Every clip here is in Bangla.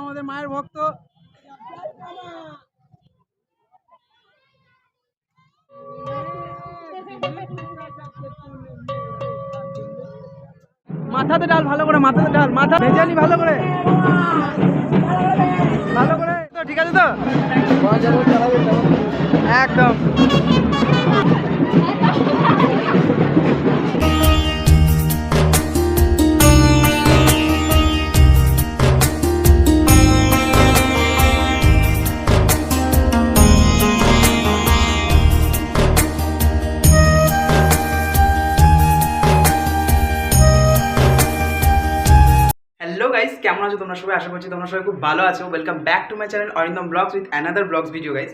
আমাদের মায়ের ভক্ত মাথাতে ডাল, ভালো করে, মাথাতে ডাল, মাথা ভেজালি ভালো করে। ভালো করে। ঠিক আছে তো? একদম। তোমরা সবাই আশা করছি তোমরা সবাই খুব ভালো আছো। Welcome back to my channel Arindam vlogs with another vlogs video guys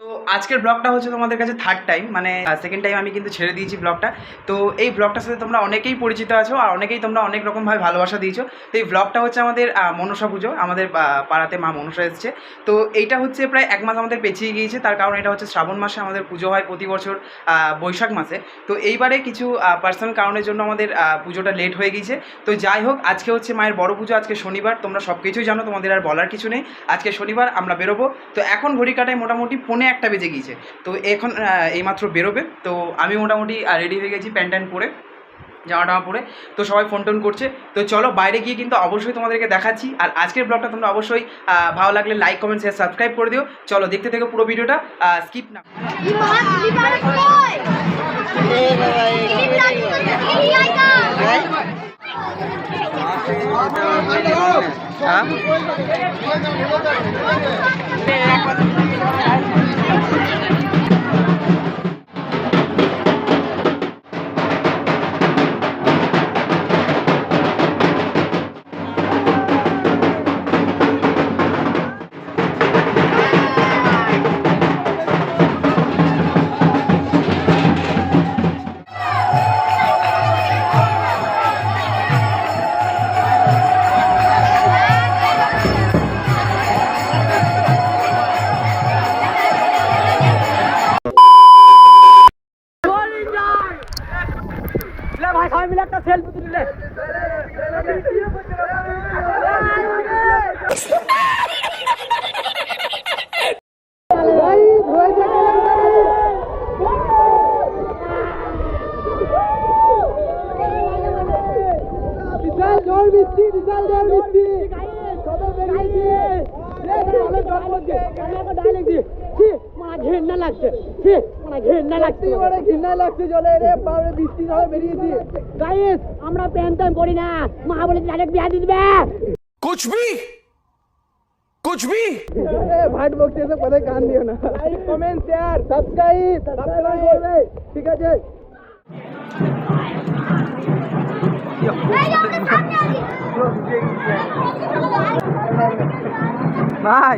তো আজকের ব্লগটা হচ্ছে তোমাদের কাছে থার্ড টাইম মানে সেকেন্ড টাইম আমি কিন্তু ছেড়ে দিয়েছি ব্লগটা। তো এই ব্লগটার সাথে তোমরা অনেকেই পরিচিত আছো আর অনেকেই তোমরা অনেক রকমভাবে ভালোবাসা দিয়েছ। তো এই ব্লগটা হচ্ছে আমাদের মনসা পুজো, আমাদের পাড়াতে মা মনসা এসছে। তো এইটা হচ্ছে প্রায় এক মাস আমাদের পেছিয়ে গিয়েছে। তার কারণ এটা হচ্ছে শ্রাবণ মাসে আমাদের পুজো হয় প্রতি বছর বৈশাখ মাসে। তো এইবারে কিছু পার্সোনাল কারণের জন্য আমাদের পুজোটা লেট হয়ে গিয়েছে। তো যাই হোক, আজকে হচ্ছে মায়ের বড় পুজো, আজকে শনিবার। তোমরা সব কিছুই জানো, তোমাদের আর বলার কিছু নেই। আজকে শনিবার আমরা বেরোবো। তো এখন ঘড়ি কাটায় মোটামুটি পৌনে একটা বেজে গিয়েছে। তো এখন এইমাত্র বেরোবে। তো আমি মোটামুটি রেডি হয়ে গেছি প্যান্ট ট্যান্ট পরে, জামা টামা পরে। তো সবাই ফোন টোন করছে। তো চলো বাইরে গিয়ে কিন্তু অবশ্যই তোমাদেরকে দেখাচ্ছি। আর আজকের ব্লগটা তোমরা অবশ্যই ভালো লাগলে লাইক কমেন্ট শেয়ার সাবস্ক্রাইব করে দিও। চলো দেখতে থেকে পুরো ভিডিওটা স্কিপ না। হ্যাঁ? লাগছে বড় ঘৃণা লাগছে জলে রে বাবা বৃষ্টি সবে বেরিয়েছে গাইস আমরা প্যান্ট ট্যান্ট পরি না মা বলে ডাইরেক্ট বিয়া দিয়ে দিবে कुछ भी कुछ भी এ ভাট বকতে এসে পরে গান দিও না like comment share subscribe subscribe করবে ঠিক আছে ভাই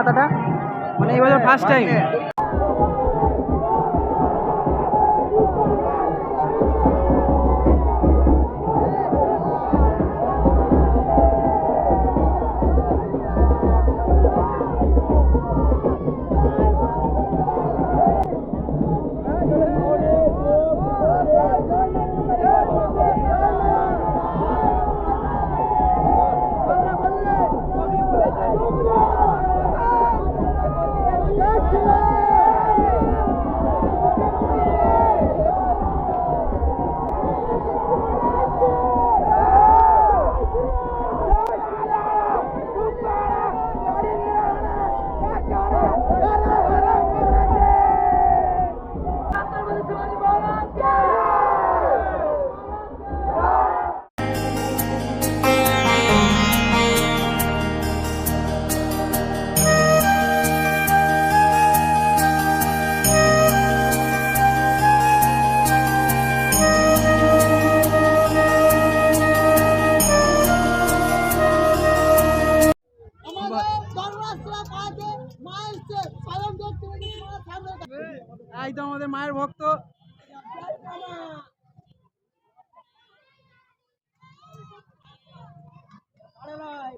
ছাতাটা মানে এবার ফার্স্ট টাইম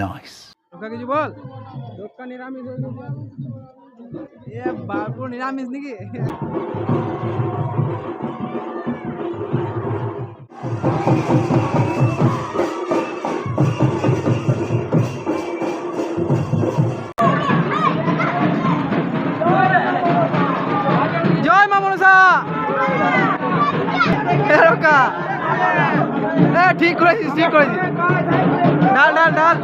নাইস তোকে কিছু বল? দোকা নিরামিষ এ বাবু নিরামিষ নাকি? Thank you. ঠিক করেছিস ঠিক করেছিস। ডাল ডাল ডাল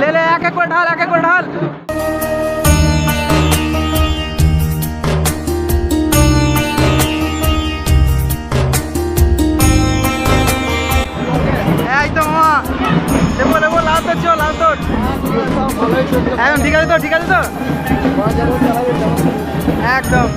লে লে, এক এক করে ঢাল, এক এক করে ঢাল। ঠিক আছে তো, ঠিক আছে তো? একদম।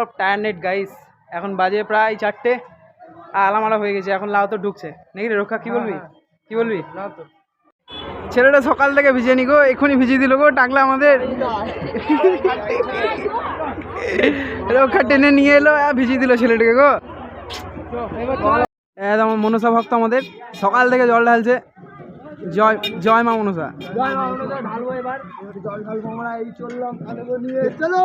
ফুল অফ টায়ারনেট গাইস এখন বাজে প্রায় চারটে। আলামালা হয়ে গেছে এখন লাউ তো ঢুকছে। নাকি রে রক্ষা কি বলবি? কি বলবি? ছেলেটা সকাল থেকে ভিজে নি গো এক্ষুনি ভিজিয়ে দিল গো টাকলা আমাদের। রক্ষা টেনে নিয়ে এলো আর ভিজিয়ে দিল ছেলেটাকে গো। একদম মনসা ভক্ত আমাদের। সকাল থেকে জল ঢালছে। জয় জয় মা মনসা। না,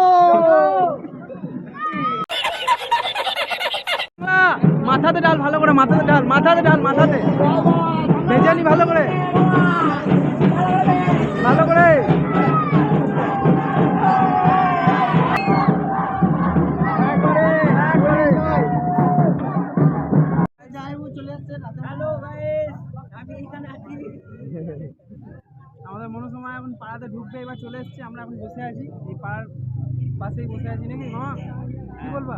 মাথাতে ডাল, ভালো করে মাথাতে ডাল মাথাতে ডাল, মাথাতে। ভেজালি ভালো করে। ভালো করে। আমাদের মনোসময় এখন পাড়াতে ঢুকবে, এবার চলে এসছে। আমরা এখন বসে আছি। এই পাড়ার পাশেই বসে আছি নাকি মামা কি বলবা?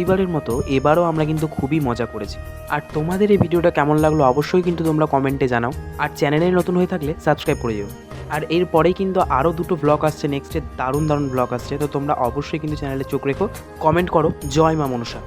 প্রতিবারের মতো এবারও আমরা কিন্তু খুবই মজা করেছি। আর তোমাদের এই ভিডিওটা কেমন লাগল অবশ্যই কিন্তু তোমরা কমেন্টে জানাও। আর চ্যানেলে নতুন হয়ে থাকলে সাবস্ক্রাইব করে যেও। আর এরপরেই কিন্তু আরও দুটো ব্লগ আসছে নেক্সটে দারুণ দারুণ ব্লগ আসছে। তো তোমরা অবশ্যই কিন্তু চ্যানেলে চোখ রেখো, কমেন্ট করো। জয় মা মনসা।